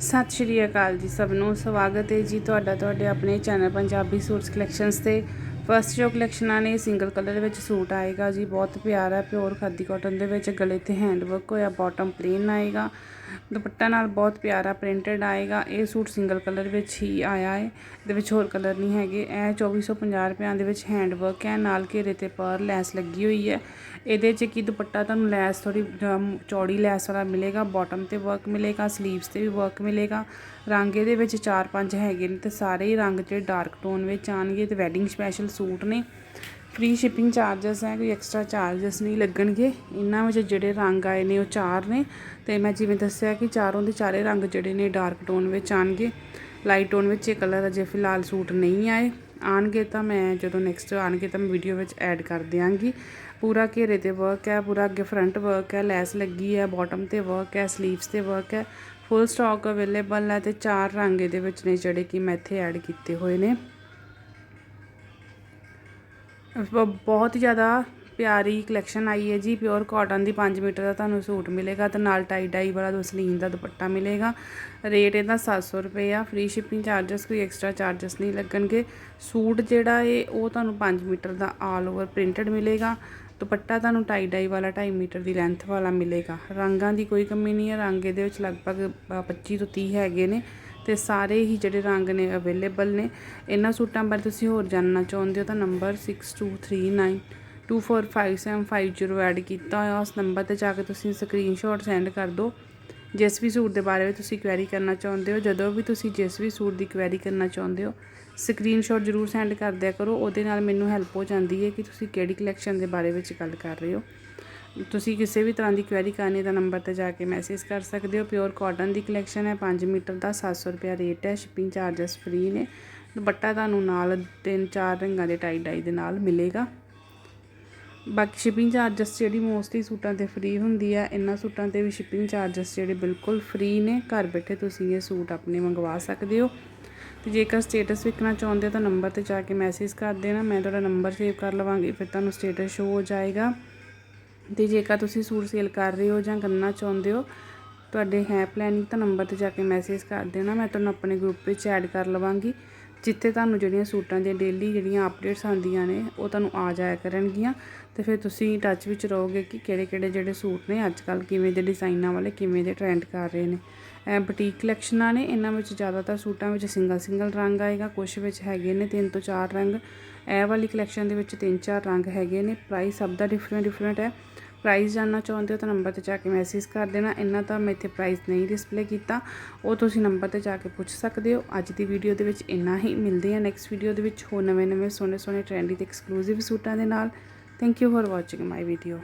ਸਤਿ ਸ਼੍ਰੀ ਅਕਾਲ ਜੀ ਸਭ ਨੂੰ। ਸਵਾਗਤ ਹੈ ਜੀ ਤੁਹਾਡਾ ਤੁਹਾਡੇ ਆਪਣੇ ਚੈਨਲ ਪੰਜਾਬੀ ਸੂਟਸ ਕਲੈਕਸ਼ਨਸ ਤੇ। ਫਸਟ ਜੋ ਕਲੈਕਸ਼ਨਾਂ ਨੇ ਸਿੰਗਲ ਕਲਰ ਵਿੱਚ ਸੂਟ ਆਏਗਾ ਜੀ। ਬਹੁਤ ਪਿਆਰਾ ਪਿਓਰ ਖਾਦੀ ਕਾਟਨ ਦੇ ਵਿੱਚ ਗਲੇ ਤੇ ਹੈਂਡ ਵਰਕ ਹੋਇਆ ਬਾਟਮ ਪਲੇਨ ਆਏਗਾ। ਦੁਪੱਟਾ ਨਾਲ ਬਹੁਤ ਪਿਆਰਾ ਪ੍ਰਿੰਟਡ ਆਏਗਾ। ਇਹ ਸੂਟ ਸਿੰਗਲ ਕਲਰ ਵਿੱਚ ਹੀ ਆਇਆ ਹੈ, ਇਹਦੇ ਵਿੱਚ ਹੋਰ ਕਲਰ ਨਹੀਂ ਹੈਗੇ। ਇਹ 2450 ਰੁਪਿਆਂ ਦੇ ਵਿੱਚ ਹੈਂਡ ਵਰਕ ਹੈ, ਨਾਲ ਘੇਰੇ ਤੇ ਪਰ ਲੈਸ ਲੱਗੀ ਹੋਈ ਹੈ। ਇਹਦੇ 'ਚ ਕੀ ਦੁਪੱਟਾ ਤੁਹਾਨੂੰ ਲੈਸ ਥੋੜੀ ਚੌੜੀ ਲੈਸ ਵਾਲਾ ਮਿਲੇਗਾ ਬਾਟਮ ਤੇ ਵਰਕ ਮਿਲੇਗਾ ਸਲੀਵਸ ਤੇ ਵੀ ਵਰਕ ਮਿਲੇਗਾ। ਰੰਗ ਇਹਦੇ ਵਿੱਚ 4-5 ਹੈਗੇ ਨੇ ਤੇ ਸਾਰੇ ਹੀ ਰੰਗ ਜਿਹੜੇ ਡਾਰਕ ਟੋਨ ਵਿੱਚ ਆਣਗੇ ਤੇ ਵੈਡਿੰਗ ਸਪੈਸ਼ਲ ਸੂਟ ਨੇ। ਫ੍ਰੀ ਸ਼ਿਪਿੰਗ ਚਾਰजेस ਹੈ, ਕੋਈ ਐਕਸਟਰਾ ਚਾਰजेस ਨਹੀਂ ਲੱਗਣਗੇ। ਇਹਨਾਂ ਵਿੱਚ ਜਿਹੜੇ ਰੰਗ ਆਏ ਨੇ, ਉਹ ਚਾਰ ਨੇ। ਤੇ ਮੈਂ ਜਿਵੇਂ ਦੱਸਿਆ ਕਿ ਚਾਰੋਂ ਦੇ ਚਾਰੇ ਰੰਗ ਜਿਹੜੇ ਨੇ ਡਾਰਕ ਟੋਨ ਵਿੱਚ ਆਣਗੇ ਲਾਈਟ ਟੋਨ ਵਿੱਚ ਇਹ ਕਲਰ ਅਜੇ ਫਿਲਹਾਲ ਸੂਟ ਨਹੀਂ ਆਏ। ਆਣਗੇ ਤਾਂ ਮੈਂ ਜਦੋਂ ਨੈਕਸਟ ਆਣਗੇ ਤਾਂ ਮੈਂ ਵੀਡੀਓ ਵਿੱਚ ਐਡ ਕਰ ਦਿਆਂਗੀ। ਪੂਰਾ ਘੇਰੇ ਤੇ ਵਰਕ ਹੈ, ਪੂਰਾ ਅੱਗੇ ਫਰੰਟ ਵਰਕ ਹੈ, ਲੈਸ ਲੱਗੀ ਹੈ ਬਾਟਮ ਤੇ ਵਰਕ ਹੈ ਸਲੀਵਸ ਤੇ ਵਰਕ ਹੈ। ਫੁੱਲ ਸਟਾਕ ਅਵੇਲੇਬਲ ਹੈ ਤੇ ਚਾਰ ਰੰਗ ਇਹਦੇ ਵਿੱਚ ਨੇ ਜਿਹੜੇ ਕਿ ਮੈਂ ਇੱਥੇ ਐਡ ਕੀਤੇ ਹੋਏ ਨੇ। ਬਹੁਤ ਹੀ ਜ਼ਿਆਦਾ ਪਿਆਰੀ ਕਲੈਕਸ਼ਨ ਆਈ ਹੈ ਜੀ ਪਿਓਰ ਕਾਟਨ ਦੀ 5 ਮੀਟਰ ਦਾ ਤੁਹਾਨੂੰ ਸੂਟ ਮਿਲੇਗਾ ਤੇ ਨਾਲ ਟਾਈ ਡਾਈ ਵਾਲਾ ਦੋ ਸਲੀਨ ਦਾ ਦੁਪੱਟਾ ਮਿਲੇਗਾ। ਰੇਟ ਇਹਦਾ 700 ਰੁਪਏ ਆ ਫ੍ਰੀ ਸ਼ਿਪਿੰਗ ਚਾਰजेस ਕੋਈ ਐਕਸਟਰਾ ਚਾਰजेस ਨਹੀਂ ਲੱਗਣਗੇ। ਸੂਟ ਜਿਹੜਾ ਏ ਉਹ ਤੁਹਾਨੂੰ 5 ਮੀਟਰ ਦਾ ਆਲ ਓਵਰ ਪ੍ਰਿੰਟਡ ਮਿਲੇਗਾ। ਦੁਪੱਟਾ ਤੁਹਾਨੂੰ ਟਾਈ ਡਾਈ ਵਾਲਾ 2.5 ਮੀਟਰ ਦੀ ਲੈਂਥ ਵਾਲਾ ਮਿਲੇਗਾ। ਰੰਗਾਂ ਦੀ ਕੋਈ ਕਮੀ ਨਹੀਂ ਹੈ, ਰੰਗ ਇਹਦੇ ਵਿੱਚ ਲਗਭਗ 25 ਤੋਂ 30 ਹੈਗੇ ਨੇ। ਤੇ ਸਾਰੇ ਹੀ ਜਿਹੜੇ ਰੰਗ ਨੇ ਅਵੇਲੇਬਲ ਨੇ। ਇਹਨਾਂ ਸੂਟਾਂ ਬਾਰੇ ਤੁਸੀਂ ਹੋਰ ਜਾਣਨਾ ਚਾਹੁੰਦੇ ਹੋ ਤਾਂ ਨੰਬਰ 6239245750 ਐਡ ਕੀਤਾ ਹੋਇਆ। ਉਸ ਨੰਬਰ ਤੇ ਜਾ ਕੇ ਤੁਸੀਂ ਸਕਰੀਨਸ਼ਾਟ ਸੈਂਡ ਕਰ ਦਿਓ। ਜਿਸ ਵੀ ਸੂਟ ਦੇ ਬਾਰੇ ਵਿੱਚ ਤੁਸੀਂ ਕੁਐਰੀ ਕਰਨਾ ਚਾਹੁੰਦੇ ਹੋ, ਜਦੋਂ ਵੀ ਤੁਸੀਂ ਜਿਸ ਵੀ ਸੂਟ ਦੀ ਕੁਐਰੀ ਕਰਨਾ ਚਾਹੁੰਦੇ ਹੋ ਸਕਰੀਨਸ਼ਾਟ ਜ਼ਰੂਰ ਸੈਂਡ ਕਰ ਦਿਆ ਕਰੋ। ਉਹਦੇ ਨਾਲ ਮੈਨੂੰ ਹੈਲਪ ਹੋ ਜਾਂਦੀ ਹੈ ਕਿ ਤੁਸੀਂ ਕਿਹੜੀ ਕਲੈਕਸ਼ਨ ਦੇ ਬਾਰੇ ਵਿੱਚ ਗੱਲ ਕਰ ਰਹੇ ਹੋ। ਤੁਸੀਂ ਕਿਸੇ ਵੀ ਤਰ੍ਹਾਂ ਦੀ ਕੁਐਰੀ ਕਰਨੀ ਤਾਂ ਨੰਬਰ ਤੇ ਜਾ ਕੇ ਮੈਸੇਜ ਕਰ ਸਕਦੇ ਹੋ। ਪਿਓਰ ਕਾਟਨ ਦੀ ਕਲੈਕਸ਼ਨ ਹੈ 5 ਮੀਟਰ ਦਾ 700 ਰੁਪਿਆ ਰੇਟ ਹੈ ਸ਼ਿਪਿੰਗ ਚਾਰजेस ਫ੍ਰੀ ਨੇ। ਦੁਪੱਟਾ ਤੁਹਾਨੂੰ ਨਾਲ ਤਿੰਨ ਚਾਰ ਰੰਗਾਂ ਦੇ ਟਾਈ ਡਾਈ ਦੇ ਨਾਲ ਮਿਲੇਗਾ। ਬਾਕੀ ਸ਼ਿਪਿੰਗ ਚਾਰजेस ਜਿਹੜੀ ਮੋਸਟਲੀ ਸੂਟਾਂ ਤੇ ਫ੍ਰੀ ਹੁੰਦੀ ਹੈ, ਇਹਨਾਂ ਸੂਟਾਂ ਤੇ ਵੀ ਸ਼ਿਪਿੰਗ ਚਾਰजेस ਜਿਹੜੇ ਬਿਲਕੁਲ ਫ੍ਰੀ ਨੇ। ਘਰ ਬੈਠੇ ਤੁਸੀਂ ਇਹ ਸੂਟ ਆਪਣੇ ਮੰਗਵਾ ਸਕਦੇ ਹੋ। ਤੇ ਜੇਕਰ ਸਟੇਟਸ ਵੇਖਣਾ ਚਾਹੁੰਦੇ ਹੋ ਤਾਂ ਨੰਬਰ ਤੇ ਜਾ ਕੇ ਮੈਸੇਜ ਕਰ ਦੇਣਾ। ਮੈਂ ਤੁਹਾਡਾ ਨੰਬਰ ਸੇਵ ਕਰ ਲਵਾਂਗੀ, ਫਿਰ ਤੁਹਾਨੂੰ ਸਟੇਟਸ ਸ਼ੋਅ ਹੋ ਜਾਏਗਾ। ਤੇ ਜੇਕਰ ਤੁਸੀਂ ਸੂਟ ਸੇਲ ਕਰ ਰਹੇ ਹੋ ਜਾਂ ਕਰਨਾ ਚਾਹੁੰਦੇ ਹੋ, ਤੁਹਾਡੇ ਹੈ ਪਲੈਨਿੰਗ ਤਾਂ ਨੰਬਰ ਤੇ ਜਾ ਕੇ ਮੈਸੇਜ ਕਰ ਦੇਣਾ, ਮੈਂ ਤੁਹਾਨੂੰ ਆਪਣੇ ਗਰੁੱਪ ਵਿੱਚ ਐਡ ਕਰ ਲਵਾਂਗੀ। ਜਿੱਥੇ ਤੁਹਾਨੂੰ ਜਿਹੜੀਆਂ ਸੂਟਾਂ ਦੀਆਂ ਡੇਲੀ ਜਿਹੜੀਆਂ ਅਪਡੇਟਸ ਆਉਂਦੀਆਂ ਨੇ, ਉਹ ਤੁਹਾਨੂੰ ਆ ਜਾਇਆ ਕਰਨਗੀਆਂ। ਤੇ ਫਿਰ ਤੁਸੀਂ ਟੱਚ ਵਿੱਚ ਰਹੋਗੇ ਕਿ ਕਿਹੜੇ ਕਿਹੜੇ ਜਿਹੜੇ ਸੂਟ ਨੇ ਅੱਜ ਕੱਲ ਕਿਵੇਂ ਦੇ ਡਿਜ਼ਾਈਨਾਂ ਵਾਲੇ, ਕਿਵੇਂ ਦੇ ਟ੍ਰੈਂਡ ਕਰ ਰਹੇ ਨੇ। ਇਹ ਬੁਟੀਕ ਕਲੈਕਸ਼ਨਾਂ ਨੇ, ਇਹਨਾਂ ਵਿੱਚ ਜ਼ਿਆਦਾਤਰ ਸੂਟਾਂ ਵਿੱਚ ਸਿੰਗਲ ਸਿੰਗਲ ਰੰਗ ਆਏਗਾ ਕੁਝ ਵਿੱਚ ਹੈਗੇ ਨੇ ਤਿੰਨ ਤੋਂ ਚਾਰ ਰੰਗ। ਇਹ ਵਾਲੀ ਕਲੈਕਸ਼ਨ ਦੇ ਵਿੱਚ ਤਿੰਨ ਚਾਰ ਰੰਗ ਹੈਗੇ ਨੇ ਪ੍ਰਾਈਸ ਸਭ ਦਾ ਡਿਫਰੈਂਟ ਡਿਫਰੈਂਟ ਹੈ। ਪ੍ਰਾਈਸ ਜਾਣਨਾ ਚਾਹੁੰਦੇ ਹੋ ਤਾਂ ਨੰਬਰ ਤੇ ਜਾ ਕੇ ਮੈਸੇਜ ਕਰ ਦੇਣਾ। ਇਹਨਾਂ ਤਾਂ ਮੈਂ ਇੱਥੇ ਪ੍ਰਾਈਸ ਨਹੀਂ ਡਿਸਪਲੇ ਕੀਤਾ। ਉਹ ਤੁਸੀਂ ਨੰਬਰ ਤੇ ਜਾ ਕੇ ਪੁੱਛ ਸਕਦੇ ਹੋ। ਅੱਜ ਦੀ ਵੀਡੀਓ ਦੇ ਵਿੱਚ ਇੰਨਾ ਹੀ। ਮਿਲਦੇ ਆ ਨੈਕਸਟ ਵੀਡੀਓ ਦੇ ਵਿੱਚ ਹੋਰ ਨਵੇਂ ਨਵੇਂ ਸੋਹਣੇ ਸੋਹਣੇ ਟ੍ਰੈਂਡੀ ਤੇ ਐਕਸਕਲੂਸਿਵ ਸੂਟਾਂ ਦੇ ਨਾਲ। Thank you for watching my video